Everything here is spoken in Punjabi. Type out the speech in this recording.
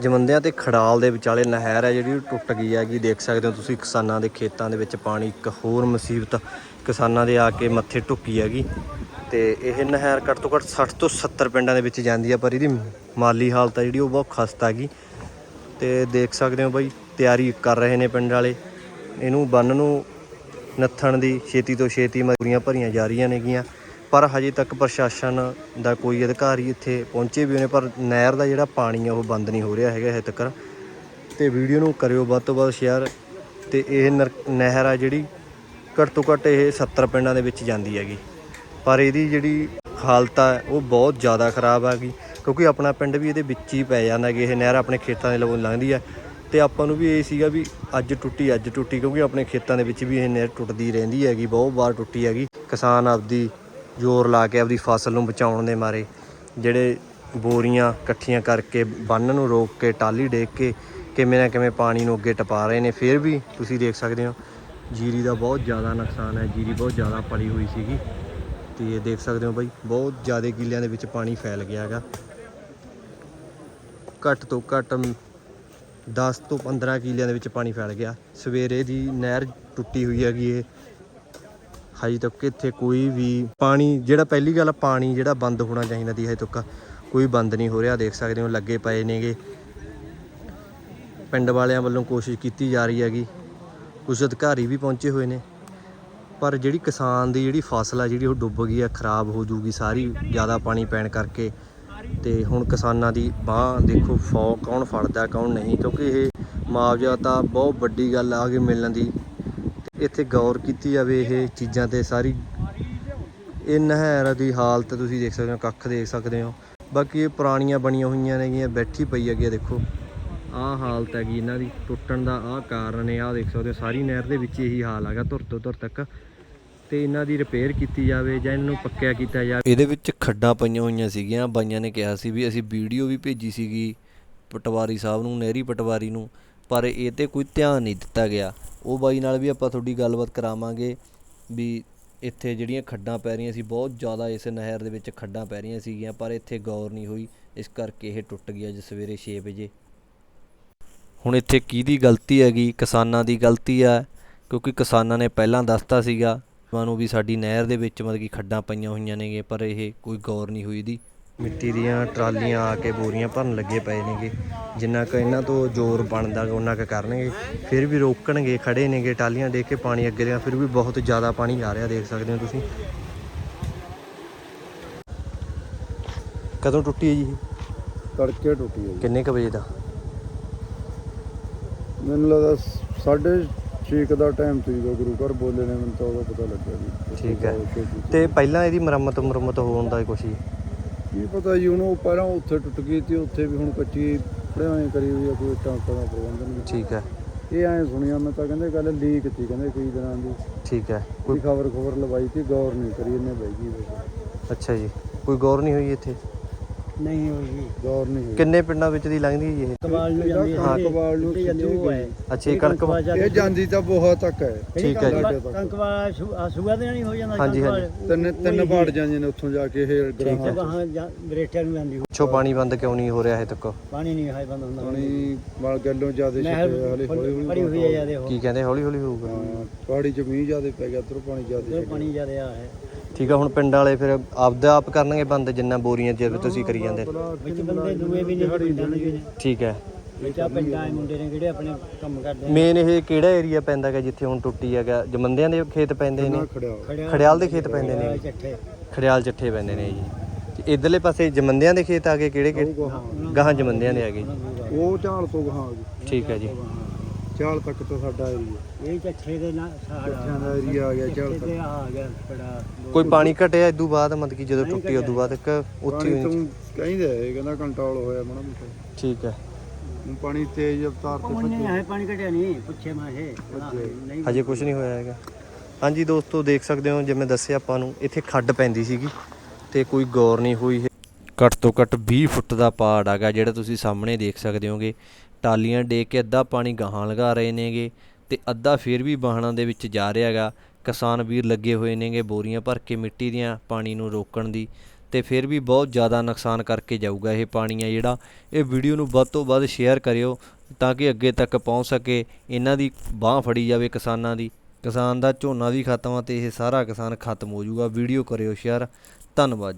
ਜਮੰਦਿਆਂ ਤੇ ਖੜਾਲ ਦੇ ਵਿਚਾਲੇ ਨਹਿਰ ਹੈ ਜਿਹੜੀ ਉਹ ਟੁੱਟ ਗਈ ਹੈਗੀ ਦੇਖ ਸਕਦੇ ਹੋ ਤੁਸੀਂ ਕਿਸਾਨਾਂ ਦੇ ਖੇਤਾਂ ਦੇ ਵਿੱਚ ਪਾਣੀ ਇੱਕ ਹੋਰ ਮੁਸੀਬਤ ਕਿਸਾਨਾਂ ਦੇ ਆ ਕੇ ਮੱਥੇ ਢੁੱਕੀ ਹੈਗੀ। ਤੇ ਇਹ ਨਹਿਰ ਘੱਟ ਤੋਂ ਘੱਟ 60 ਤੋਂ 70 ਪਿੰਡਾਂ ਦੇ ਵਿੱਚ ਜਾਂਦੀ ਹੈ, ਪਰ ਇਹਦੀ ਮਾਲੀ ਹਾਲਤ ਹੈ ਜਿਹੜੀ ਉਹ ਬਹੁਤ ਖਸਤਾ ਹੈਗੀ। ਤੇ ਦੇਖ ਸਕਦੇ ਹੋ ਬਾਈ, ਤਿਆਰੀ ਕਰ ਰਹੇ ਨੇ ਪਿੰਡ ਵਾਲੇ। ਇਹਨੂੰ ਬੰਨ ਨੂੰ ਨੱਥਣ ਦੀ ਛੇਤੀ ਤੋਂ ਛੇਤੀ ਮਜ਼ਦੂਰੀਆਂ ਭਰੀਆਂ ਜਾ ਰਹੀਆਂ ਨੇਗੀਆਂ। ਪਰ ਹਜੇ ਤੱਕ ਪ੍ਰਸ਼ਾਸਨ ਦਾ ਕੋਈ ਅਧਿਕਾਰੀ ਇੱਥੇ ਪਹੁੰਚੇ ਵੀ ਹੋਣੇ ਪਰ ਨਹਿਰ ਦਾ ਜਿਹੜਾ ਪਾਣੀ ਆ ਉਹ ਬੰਦ ਨਹੀਂ ਹੋ ਰਿਹਾ ਹੈਗਾ ਹਜੇ ਤੱਕ। ਤੇ ਵੀਡੀਓ ਨੂੰ ਕਰਿਓ ਵੱਧ ਤੋਂ ਵੱਧ ਸ਼ੇਅਰ ਤੇ ਇਹ ਨਰ- ਨਹਿਰ ਆ ਜਿਹੜੀ, ਘੱਟ ਤੋਂ ਘੱਟ ਇਹ 70 ਪਿੰਡਾਂ ਦੇ ਵਿੱਚ ਜਾਂਦੀ ਹੈਗੀ। ਪਰ ਇਹਦੀ ਜਿਹੜੀ ਹਾਲਤ ਆ, ਉਹ ਬਹੁਤ ਜ਼ਿਆਦਾ ਖਰਾਬ ਆ ਗਈ। ਕਿਉਂਕਿ ਆਪਣਾ ਪਿੰਡ ਵੀ ਇਹਦੇ ਵਿੱਚ ਹੀ ਪੈ ਜਾਂਦਾ ਕਿ ਇਹ ਨਹਿਰ ਆਪਣੇ ਖੇਤਾਂ ਦੇ ਲਵੋਂ ਲੰਘਦੀ ਆ। ਤੇ ਆਪਾਂ ਨੂੰ ਵੀ ਇਹ ਸੀਗਾ ਵੀ ਅੱਜ ਟੁੱਟੀ ਅੱਜ ਟੁੱਟੀ, ਕਿਉਂਕਿ ਆਪਣੇ ਖੇਤਾਂ ਦੇ ਵਿੱਚ ਵੀ ਇਹ ਨਹਿਰ ਟੁੱਟਦੀ ਰਹਿੰਦੀ ਹੈਗੀ, ਬਹੁਤ ਵਾਰ ਟੁੱਟੀ ਹੈਗੀ। ਕਿਸਾਨ ਆਪਦੀ ਜ਼ੋਰ ਲਾ ਕੇ ਆਪਦੀ ਫਸਲ ਨੂੰ ਬਚਾਉਣ ਦੇ ਮਾਰੇ। ਜਿਹੜੇ ਬੋਰੀਆਂ ਇਕੱਠੀਆਂ ਕਰਕੇ ਬੰਨ ਨੂੰ ਰੋਕ ਕੇ ਟਾਲੀ ਡੇਕ ਕੇ ਕਿਵੇਂ ਨਾ ਕਿਵੇਂ ਪਾਣੀ ਨੂੰ ਅੱਗੇ ਟਪਾ ਰਹੇ ਨੇ। ਫਿਰ ਵੀ ਤੁਸੀਂ ਦੇਖ ਸਕਦੇ ਹੋ, ਜੀਰੀ ਦਾ ਬਹੁਤ ਜ਼ਿਆਦਾ ਨੁਕਸਾਨ ਹੈ। ਜੀਰੀ ਬਹੁਤ ਜ਼ਿਆਦਾ ਪਲੀ ਹੋਈ ਸੀਗੀ। ਤੇ ਇਹ ਦੇਖ ਸਕਦੇ ਹੋ ਬਾਈ, ਬਹੁਤ ਜ਼ਿਆਦਾ ਕਿੱਲਿਆਂ ਦੇ ਵਿੱਚ ਪਾਣੀ ਫੈਲ ਗਿਆ ਹੈਗਾ। ਘੱਟ ਤੋਂ ਘੱਟ 10 ਤੋਂ 15 ਕਿੱਲਿਆਂ ਦੇ ਵਿੱਚ ਪਾਣੀ ਫੈਲ ਗਿਆ। ਸਵੇਰੇ ਦੀ ਨਹਿਰ ਟੁੱਟੀ ਹੋਈ ਹੈਗੀ ਇਹ ਹਜੇ ਤੱਕ ਇੱਥੇ ਕੋਈ ਵੀ ਪਾਣੀ, ਜਿਹੜਾ ਪਹਿਲੀ ਗੱਲ ਪਾਣੀ ਜਿਹੜਾ ਬੰਦ ਹੋਣਾ ਚਾਹੀਦਾ ਦੀ ਹਜੇ ਤੱਕ, ਕੋਈ ਬੰਦ ਨਹੀਂ ਹੋ ਰਿਹਾ। ਦੇਖ ਸਕਦੇ ਹੋ, ਲੱਗੇ ਪਏ ਨੇਗੇ। ਪਿੰਡ ਵਾਲਿਆਂ ਵੱਲੋਂ ਕੋਸ਼ਿਸ਼ ਕੀਤੀ ਜਾ ਰਹੀ ਹੈਗੀ। ਕੁਝ ਅਧਿਕਾਰੀ ਵੀ ਪਹੁੰਚੇ ਹੋਏ ਨੇ। ਪਰ ਜਿਹੜੀ ਕਿਸਾਨ ਦੀ ਜਿਹੜੀ ਫਸਲ ਆ, ਜਿਹੜੀ ਉਹ ਡੁੱਬ ਗਈ ਆ, ਖਰਾਬ ਹੋ ਜੂਗੀ, ਸਾਰੀ ਜ਼ਿਆਦਾ ਪਾਣੀ ਪੈਣ ਕਰਕੇ। ਤੇ ਹੁਣ ਕਿਸਾਨਾਂ ਦੀ ਬਾਹ, ਦੇਖੋ, ਫੌ ਕੌਣ ਫੜਦਾ, ਕੌਣ ਨਹੀਂ, ਕਿਉਂਕਿ ਇਹ ਮੁਆਵਜ਼ਾ ਤਾਂ ਬਹੁਤ ਵੱਡੀ ਗੱਲ ਆ ਕੇ ਮਿਲਣ ਦੀ। ਇੱਥੇ ਗੌਰ ਕੀਤੀ ਜਾਵੇ ਇਹ ਚੀਜ਼ਾਂ ਤੇ ਸਾਰੀ ਇਹ ਨਹਿਰ ਦੀ ਹਾਲਤ ਤੁਸੀਂ ਦੇਖ ਸਕਦੇ ਹੋ, ਕੱਖ ਦੇਖ ਸਕਦੇ ਹੋ। ਬਾਕੀ ਇਹ ਪੁਰਾਣੀਆਂ ਬਣੀਆਂ ਹੋਈਆਂ ਨੇਗੀਆਂ, ਬੈਠੀ ਪਈ ਹੈਗੀ ਆ ਦੇਖੋ। ਆਹ ਹਾਲਤ ਹੈਗੀ ਇਹਨਾਂ ਦੀ, ਟੁੱਟਣ ਦਾ ਆਹ ਕਾਰਨ ਨੇ ਆਹ ਦੇਖ ਸਕਦੇ ਹੋ, ਸਾਰੀ ਨਹਿਰ ਦੇ ਵਿੱਚ ਇਹੀ ਹਾਲ ਹੈਗਾ, ਧੁਰ ਤੋਂ ਧੁਰ ਤੱਕ। ਤੇ ਇਹਨਾਂ ਦੀ ਰਿਪੇਅਰ ਕੀਤੀ ਜਾਵੇ ਜਾਂ ਇਹਨਾਂ ਨੂੰ ਪੱਕਿਆ ਕੀਤਾ ਜਾਵੇ। ਇਹਦੇ ਵਿੱਚ ਖੱਡਾਂ ਪਈਆਂ ਹੋਈਆਂ ਸੀਗੀਆਂ, ਬਾਈਆਂ ਨੇ ਕਿਹਾ ਸੀ ਵੀ ਅਸੀਂ ਵੀਡੀਓ ਵੀ ਭੇਜੀ ਸੀਗੀ ਪਟਵਾਰੀ ਸਾਹਿਬ ਨੂੰ, ਨਹਿਰੀ ਪਟਵਾਰੀ ਨੂੰ, ਪਰ ਇਹ ਤੇ ਕੋਈ ਧਿਆਨ ਨਹੀਂ ਦਿੱਤਾ ਗਿਆ। ਉਹ ਬਾਈ ਨਾਲ ਵੀ ਆਪਾਂ ਤੁਹਾਡੀ ਗੱਲਬਾਤ ਕਰਾਵਾਂਗੇ ਵੀ ਇੱਥੇ ਜਿਹੜੀਆਂ ਖੱਡਾਂ ਪੈ ਰਹੀਆਂ ਸੀ, ਬਹੁਤ ਜ਼ਿਆਦਾ ਇਸ ਨਹਿਰ ਦੇ ਵਿੱਚ ਖੱਡਾਂ ਪੈ ਰਹੀਆਂ ਸੀਗੀਆਂ, ਪਰ ਇੱਥੇ ਗੌਰ ਨਹੀਂ ਹੋਈ। ਇਸ ਕਰਕੇ ਇਹ ਟੁੱਟ ਗਿਆ ਅੱਜ ਸਵੇਰੇ 6 ਵਜੇ। ਹੁਣ ਇੱਥੇ ਕਿਹਦੀ ਗਲਤੀ ਹੈਗੀ? ਕਿਸਾਨਾਂ ਦੀ ਗਲਤੀ ਆ, ਕਿਉਂਕਿ ਕਿਸਾਨਾਂ ਨੇ ਪਹਿਲਾਂ ਦੱਸਤਾ ਸੀਗਾ ਉਹਨਾਂ ਨੂੰ ਵੀ ਸਾਡੀ ਨਹਿਰ ਦੇ ਵਿੱਚ ਮਤਲਬ ਕਿ ਖੱਡਾਂ ਪਈਆਂ ਹੋਈਆਂ ਨੇਗੇ ਪਰ ਇਹ ਕੋਈ ਗੌਰ ਨਹੀਂ ਹੋਈ ਦੀ ਮਿੱਟੀ ਦੀਆਂ ਟਰਾਲੀਆਂ ਆ ਕੇ ਬੋਰੀਆਂ ਭਰਨ ਲੱਗੇ ਪਏ ਨੇਗੇ। ਜਿੰਨਾ ਕੁ ਇਹਨਾਂ ਤੋਂ ਜ਼ੋਰ ਬਣਦਾ ਉਹਨਾਂ ਕੁ ਕਰਨਗੇ। ਫਿਰ ਵੀ ਰੋਕਣਗੇ ਖੜੇ ਨੇਗੇ ਟਾਲੀਆਂ ਦੇ ਕੇ ਪਾਣੀ ਅੱਗੇ ਦੇ ਫਿਰ ਵੀ ਬਹੁਤ ਜ਼ਿਆਦਾ ਪਾਣੀ ਆ ਰਿਹਾ ਦੇਖ ਸਕਦੇ ਹੋ ਤੁਸੀਂ। ਕਦੋਂ ਟੁੱਟੀ ਹੈ ਜੀ? ਤੜਕੇ ਟੁੱਟੀ ਹੈ ਕਿੰਨੇ ਕ ਵਜੇ ਦਾ? ਮੈਨੂੰ ਲੱਗਦਾ ਸਾਢੇ ਛੇ ਕੁ ਦਾ ਟਾਈਮ ਸੀ ਜਦੋਂ ਗੁਰੂ ਘਰ ਬੋਲੇ ਨੇ ਮੈਨੂੰ ਤਾਂ ਉਹਦਾ ਪਤਾ ਲੱਗਿਆ ਜੀ ਠੀਕ ਹੈ। ਤੇ ਪਹਿਲਾਂ ਇਹਦੀ ਮੁਰੰਮਤ ਮੁਰੰਮਤ ਹੋਣ ਦਾ ਕੁਛ ਹੀ ਕੀ ਪਤਾ ਜੀ ਹੁਣ ਉਹ ਪਹਿਲਾਂ ਉੱਥੇ ਟੁੱਟ ਗਈ ਤੇ ਉੱਥੇ ਵੀ ਹੁਣ ਕੱਚੀ ਪੜਾਈ ਕਰੀ ਹੋਈ ਆ ਕੋਈ ਉੱਟਾਂ ਦਾ ਪ੍ਰਬੰਧ ਨਹੀਂ ਠੀਕ ਹੈ। ਇਹ ਐਂ ਸੁਣਿਆ ਮੈਂ ਤਾਂ ਕਹਿੰਦੇ ਗੱਲ ਲੀਕ ਸੀ ਕਹਿੰਦੇ ਕਈ ਦਿਨਾਂ ਦੀ। ਠੀਕ ਹੈ। ਕੋਈ ਖਬਰ ਖਬਰ ਲਵਾਈ ਸੀ ਗੌਰ ਨਹੀਂ ਕਰੀ ਇਹਨੇ ਬਾਈ ਜੀ ਵੈਸੇ। ਅੱਛਾ ਜੀ ਕੋਈ ਗੌਰ ਨਹੀਂ ਹੋਈ ਇੱਥੇ? ਨਹੀਂ ਹੋਈ ਗੌਰ ਨਹੀਂ ਹੋਈ। ਕਿੰਨੇ ਪਿੰਡਾਂ ਵਿੱਚ ਦੀ ਲੰਘਦੀ ਹੈ ਜੀ ਇਹ? ਕਬਾਲ ਨੂੰ ਜਾਂਦੀ ਹੈ ਹਾਂ, ਕਬਾਲ ਨੂੰ ਜਾਂਦੀ ਉਹ ਹੈ। ਅੱਛਾ ਇਹ ਕਣਕ ਇਹ ਜਾਂਦੀ ਤਾਂ ਬਹੁਤ ਤੱਕ ਹੈ। ਠੀਕ ਹੈ ਜੀ। ਕਣਕਵਾ ਸੂਆ ਦੇ ਨਹੀਂ ਹੋ ਜਾਂਦਾ ਹਾਂਜੀ, ਹਾਂਜੀ। ਤਿੰਨ ਤਿੰਨ ਬਾੜ ਜਾਂਦੇ ਨੇ ਉੱਥੋਂ ਜਾ ਕੇ ਇਹ ਗਰਾਹਾਂ ਗਾਹਾਂ ਗਰੇਟਿਆਂ ਨੂੰ ਜਾਂਦੀ ਪਿੱਛੋਂ ਪਾਣੀ ਬੰਦ ਕਿਉਂ ਨਹੀਂ ਹੋ ਰਿਹਾ ਹੈ ਤੱਕ? ਪਾਣੀ ਨਹੀਂ ਹਾਈ ਬੰਦ ਹੁੰਦਾ। ਪਾਣੀ ਵਾਲ ਗੱਲੋਂ ਜ਼ਿਆਦਾ ਹਲੇ ਹੌਲੀ ਹੌਲੀ ਹੋਈ ਹੈ ਜਿਆਦੇ ਹੋ ਕੀ ਕਹਿੰਦੇ? ਹੌਲੀ ਹੌਲੀ ਹੋਊਗਾ। ਪਹਾੜੀ ਚ ਮੀਂਹ ਜ਼ਿਆਦਾ ਪੈ ਗਿਆ ਉਧਰੋਂ ਪਾਣੀ ਜ਼ਿਆਦਾ। ਪਾਣੀ ਜਿਆਦੇ ਆ ਹੈ। ਠੀਕ ਆ ਹੁਣ ਪਿੰਡ ਵਾਲੇ ਫਿਰ ਆਪਦਾ ਆਪ ਕਰਨਗੇ ਬੰਦ ਜਿੰਨਾ ਬੋਰੀਆਂ ਜਿਵੇਂ ਤੁਸੀਂ ਕਰੀ ਜਾਂਦੇ। ਵਿੱਚ ਬੰਦੇ ਦੂਏ ਵੀ ਨਹੀਂ ਪਿੰਡਾਂ ਦੇ ਵੀ ਨੇ ਠੀਕ ਹੈ ਵਿੱਚ ਆ ਪਿੰਡਾਂ ਦੇ ਮੁੰਡੇ ਨੇ ਜਿਹੜੇ ਆਪਣੇ ਕੰਮ ਕਰਦੇ ਨੇ। ਮੇਨ ਇਹ ਕਿਹੜਾ ਏਰੀਆ ਪੈਂਦਾ ਹੈਗਾ ਜਿੱਥੇ ਹੁਣ ਟੁੱਟੀ ਹੈਗਾ? ਜਮੰਦਿਆਂ ਦੇ ਖੇਤ ਪੈਂਦੇ ਨੇ? ਨਾ ਖੜਿਆ ਖੜਿਆ ਖੜਿਆਲ ਦੇ ਖੇਤ ਪੈਂਦੇ ਨੇ ਚੱਠੇ। ਖੜਿਆਲ ਚੱਠੇ ਪੈਂਦੇ ਨੇ ਜੀ। ਇਧਰਲੇ ਪਾਸੇ ਜਮੰਦਿਆਂ ਦੇ ਖੇਤ ਆ ਗਏ ਕਿਹੜੇ ਕਿਹੜੇ ਗਾਹਾਂ ਜਮੰਦਿਆਂ ਦੇ ਆ ਗਏ। ਉਹ ਝਾਲ ਤੋਂ ਗਾਹਾਂ ਜੀ ਠੀਕ ਹੈ ਜੀ। ਝਾਲ ਤੱਕ ਤਾਂ ਸਾਡਾ ਏਰੀਆ ਇਹ ਚੱਠੇ ਦੇ ਨਾਲ ਸਾਡਾ ਦਾ ਏਰੀਆ ਆ ਗਿਆ ਤੱਕ। ਤੇ ਆ ਗਿਆ ਬੜਾ ਕੋਈ ਪਾਣੀ ਘਟਿਆ ਇਦੋਂ ਬਾਅਦ ਮਤਲਬ ਕਿ ਜਦੋਂ ਟੁੱਟੀ ਉਦੋਂ ਬਾਅਦ ਇੱਕ ਉੱਥੇ ਪਾਣੀ ਹੀ ਤੋਂ ਕਹਿੰਦੇ ਇਹ ਕਹਿੰਦਾ ਕੰਟਰੋਲ ਹੋਇਆ ਮਾੜਾ ਮੋਟਾ। ਠੀਕ ਹੈ। ਹੁਣ ਪਾਣੀ ਤੇਜ਼ ਰਫ਼ਤਾਰ ਤੇ ਉਹ ਨਹੀਂ ਹੈ ਪਾਣੀ ਘਟਿਆ ਨਹੀਂ ਪੁੱਛੇ ਮੈਂ ਇਹ। ਨਹੀਂ ਹਜੇ ਕੁਝ ਨਹੀਂ ਹੋਇਆ ਹੈਗਾ। ਹਾਂਜੀ ਦੋਸਤੋ ਦੇਖ ਸਕਦੇ ਹੋ ਜਿਵੇਂ ਦੱਸਿਆ ਆਪਾਂ ਨੂੰ ਇੱਥੇ ਖੱਡ ਪੈਂਦੀ ਸੀਗੀ ਤੇ ਕੋਈ ਗੌਰ ਨਹੀਂ ਹੋਈ ਘੱਟ ਤੋਂ ਘੱਟ 20 ਫੁੱਟ ਦਾ ਪਾੜ ਹੈਗਾ ਜਿਹੜਾ ਤੁਸੀਂ ਸਾਹਮਣੇ ਦੇਖ ਸਕਦੇ ਹੋਗੇ। ਟਾਲੀਆਂ ਡੇ ਕੇ ਅੱਧਾ ਪਾਣੀ ਗਾਹਾਂ ਲਗਾ ਰਹੇ ਨੇਗੇ ਤੇ ਅੱਧਾ ਫੇਰ ਵੀ ਵਾਹਣਾਂ ਦੇ ਵਿੱਚ ਜਾ ਰਿਹਾ ਹੈਗਾ। ਕਿਸਾਨ ਵੀਰ ਲੱਗੇ ਹੋਏ ਨੇਗੇ ਬੋਰੀਆਂ ਭਰ ਕੇ ਮਿੱਟੀ ਦੀਆਂ ਪਾਣੀ ਨੂੰ ਰੋਕਣ ਦੀ ਤੇ ਫਿਰ ਵੀ ਬਹੁਤ ਜ਼ਿਆਦਾ ਨੁਕਸਾਨ ਕਰਕੇ ਜਾਊਗਾ ਇਹ ਪਾਣੀ ਆ ਜਿਹੜਾ। ਇਹ ਵੀਡੀਓ ਨੂੰ ਵੱਧ ਤੋਂ ਵੱਧ ਸ਼ੇਅਰ ਕਰਿਓ ਤਾਂ ਕਿ ਅੱਗੇ ਤੱਕ ਪਹੁੰਚ ਸਕੇ। ਇਹਨਾਂ ਦੀ ਬਾਹ ਫੜੀ ਜਾਵੇ ਕਿਸਾਨਾਂ ਦੀ। ਕਿਸਾਨ ਦਾ ਝੋਨਾ ਵੀ ਖਤਮ ਆ ਤੇ ਇਹ ਸਾਰਾ ਕਿਸਾਨ ਖਤਮ ਹੋ ਜਾਊਗਾ। ਵੀਡੀਓ ਕਰਿਓ, ਸ਼ੇਅਰ। ਧੰਨਵਾਦ। ਜੀ।